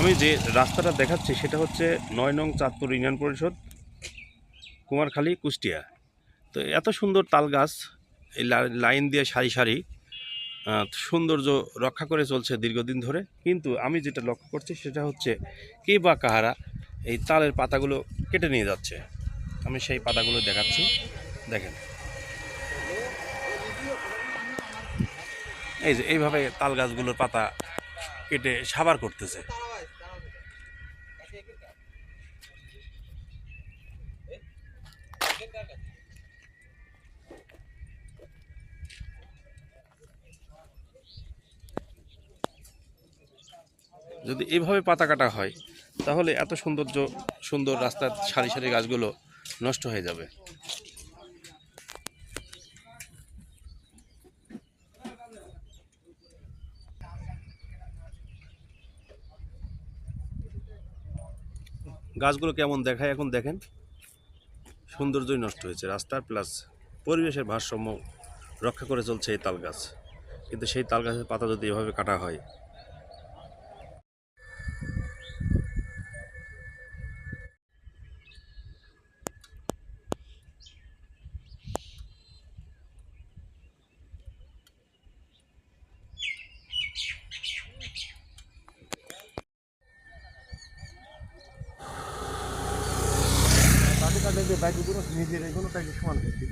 আমি যে রাস্তাটা দেখাচ্ছি সেটা হচ্ছে নয় নং চাঁদপুর ইউনিয়ন পরিষদ, কুমারখালী, কুষ্টিয়া। তো এত সুন্দর তাল গাছ, এই লাইন দিয়ে সারি সারি সৌন্দর্য রক্ষা করে চলছে দীর্ঘদিন ধরে। কিন্তু আমি যেটা লক্ষ্য করছি সেটা হচ্ছে কে বা কাহারা এই তালের পাতাগুলো কেটে নিয়ে যাচ্ছে। আমি সেই পাতাগুলো দেখাচ্ছি। দেখেন। এই যে এইভাবে তাল গাছগুলোর পাতা কেটে সাবার করতেছে। যদি এভাবে পাতা কাটা হয়, তাহলে এত সৌন্দর্য, সুন্দর রাস্তার সারি সারি গাছগুলো নষ্ট হয়ে যাবে। গাছগুলো কেমন দেখায় এখন দেখেন? সৌন্দর্যই নষ্ট হয়েছে। রাস্তার প্লাস পরিবেশের ভারসাম্য রক্ষা করে চলছে এই তাল গাছ। কিন্তু সেই তাল গাছের পাতা যদি এভাবে কাটা হয় যে ব্যাগগুলো নিজের এগুলো তাকে সমান করতে